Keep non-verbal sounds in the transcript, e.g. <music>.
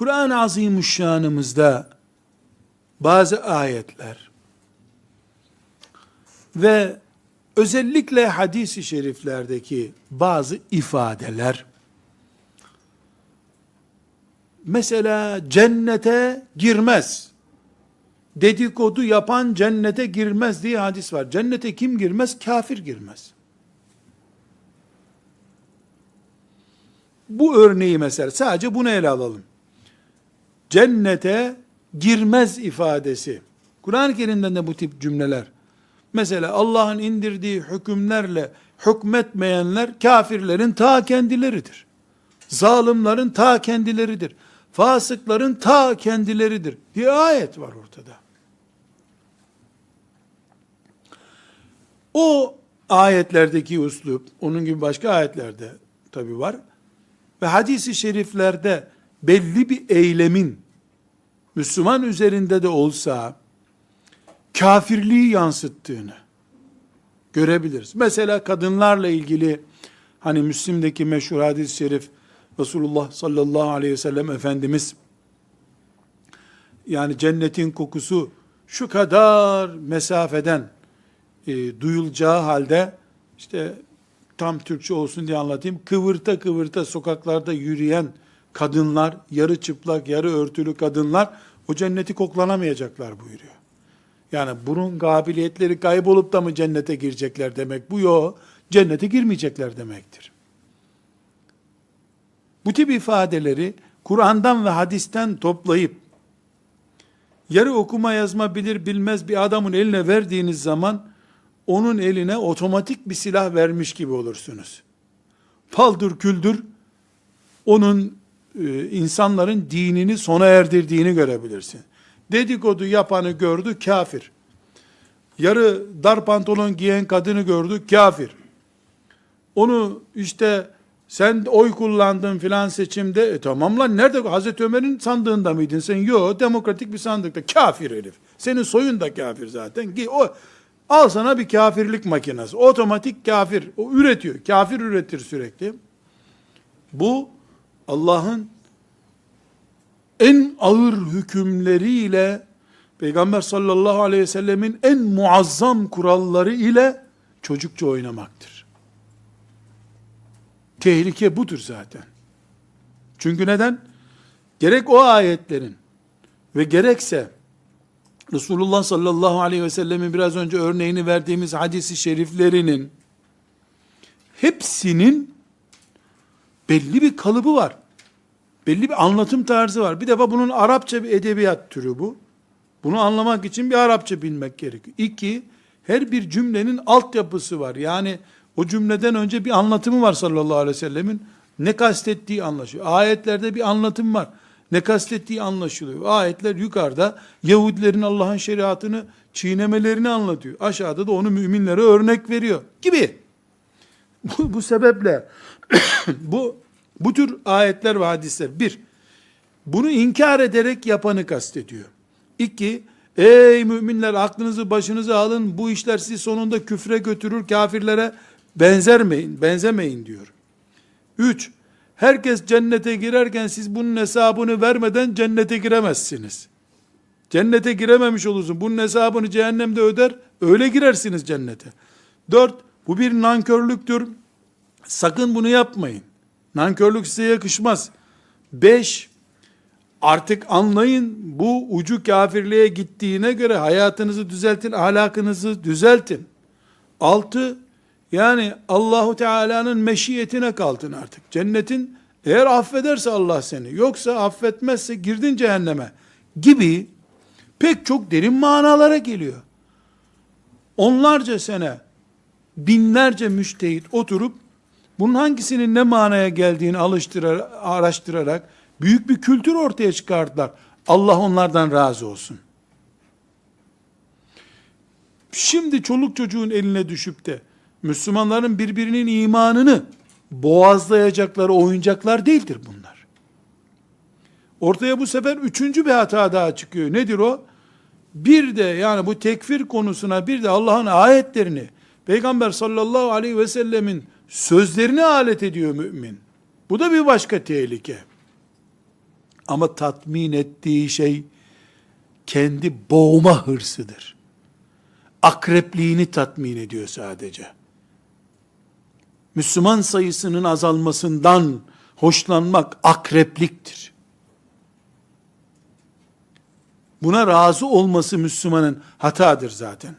Kur'an-ı Azimuşşanımızda bazı ayetler ve özellikle hadis-i şeriflerdeki bazı ifadeler mesela cennete girmez dedikodu yapan cennete girmez diye hadis var. Cennete kim girmez? Kafir girmez. Bu örneği mesela sadece bunu ele alalım. Cennete girmez ifadesi. Kur'an-ı Kerim'den de bu tip cümleler. Mesela Allah'ın indirdiği hükümlerle hükmetmeyenler kafirlerin ta kendileridir. Zalimlerin ta kendileridir. Fasıkların ta kendileridir diye ayet var ortada. O ayetlerdeki uslup, onun gibi başka ayetlerde tabi var. Ve hadisi şeriflerde belli bir eylemin Müslüman üzerinde de olsa kafirliği yansıttığını görebiliriz. Mesela kadınlarla ilgili hani Müslim'deki meşhur hadis-i şerif Resulullah sallallahu aleyhi ve sellem Efendimiz yani cennetin kokusu şu kadar mesafeden e, duyulacağı halde işte tam Türkçe olsun diye anlatayım. Kıvırta kıvırta sokaklarda yürüyen kadınlar, yarı çıplak, yarı örtülü kadınlar o cenneti koklanamayacaklar buyuruyor. Yani burun kabiliyetleri kaybolup da mı cennete girecekler demek bu yok. Cennete girmeyecekler demektir. Bu tip ifadeleri Kur'an'dan ve hadisten toplayıp yarı okuma yazma bilir bilmez bir adamın eline verdiğiniz zaman onun eline otomatik bir silah vermiş gibi olursunuz. Paldır küldür onun insanların dinini sona erdirdiğini görebilirsin. Dedikodu yapanı gördü kafir. Yarı dar pantolon giyen kadını gördü kafir. Onu işte sen oy kullandın filan seçimde. E tamam lan nerede? Hazreti Ömer'in sandığında mıydın sen? Yok demokratik bir sandıkta. Kafir herif. Senin soyun da kafir zaten. O, al sana bir kafirlik makinesi. Otomatik kafir. O üretiyor. Kafir üretir sürekli. Bu Allah'ın en ağır hükümleriyle Peygamber sallallahu aleyhi ve sellemin en muazzam kuralları ile çocukça oynamaktır. Tehlike budur zaten. Çünkü neden? Gerek o ayetlerin ve gerekse Resulullah sallallahu aleyhi ve sellemin biraz önce örneğini verdiğimiz hadisi şeriflerinin hepsinin belli bir kalıbı var. Belli bir anlatım tarzı var. Bir defa bunun Arapça bir edebiyat türü bu. Bunu anlamak için bir Arapça bilmek gerekiyor. İki, her bir cümlenin altyapısı var. Yani o cümleden önce bir anlatımı var sallallahu aleyhi ve sellemin. Ne kastettiği anlaşılıyor. Ayetlerde bir anlatım var. Ne kastettiği anlaşılıyor. Ayetler yukarıda Yahudilerin Allah'ın şeriatını çiğnemelerini anlatıyor. Aşağıda da onu müminlere örnek veriyor gibi. <laughs> Bu, bu sebeple <coughs> bu bu tür ayetler ve hadisler bir, bunu inkar ederek yapanı kastediyor. İki, ey müminler aklınızı başınıza alın, bu işler sizi sonunda küfre götürür, kafirlere benzermeyin, benzemeyin diyor. Üç, herkes cennete girerken siz bunun hesabını vermeden cennete giremezsiniz. Cennete girememiş olursun. Bunun hesabını cehennemde öder, öyle girersiniz cennete. Dört, bu bir nankörlüktür. Sakın bunu yapmayın. Nankörlük size yakışmaz. Beş, artık anlayın bu ucu kafirliğe gittiğine göre hayatınızı düzeltin, ahlakınızı düzeltin. Altı, yani Allahu Teala'nın meşiyetine kaldın artık. Cennetin eğer affederse Allah seni, yoksa affetmezse girdin cehenneme gibi pek çok derin manalara geliyor. Onlarca sene, binlerce müştehit oturup bunun hangisinin ne manaya geldiğini alıştırarak, araştırarak büyük bir kültür ortaya çıkardılar. Allah onlardan razı olsun. Şimdi çoluk çocuğun eline düşüp de Müslümanların birbirinin imanını boğazlayacakları oyuncaklar değildir bunlar. Ortaya bu sefer üçüncü bir hata daha çıkıyor. Nedir o? Bir de yani bu tekfir konusuna bir de Allah'ın ayetlerini Peygamber sallallahu aleyhi ve sellemin sözlerini alet ediyor mümin. Bu da bir başka tehlike. Ama tatmin ettiği şey kendi boğma hırsıdır. Akrepliğini tatmin ediyor sadece. Müslüman sayısının azalmasından hoşlanmak akrepliktir. Buna razı olması Müslümanın hatadır zaten.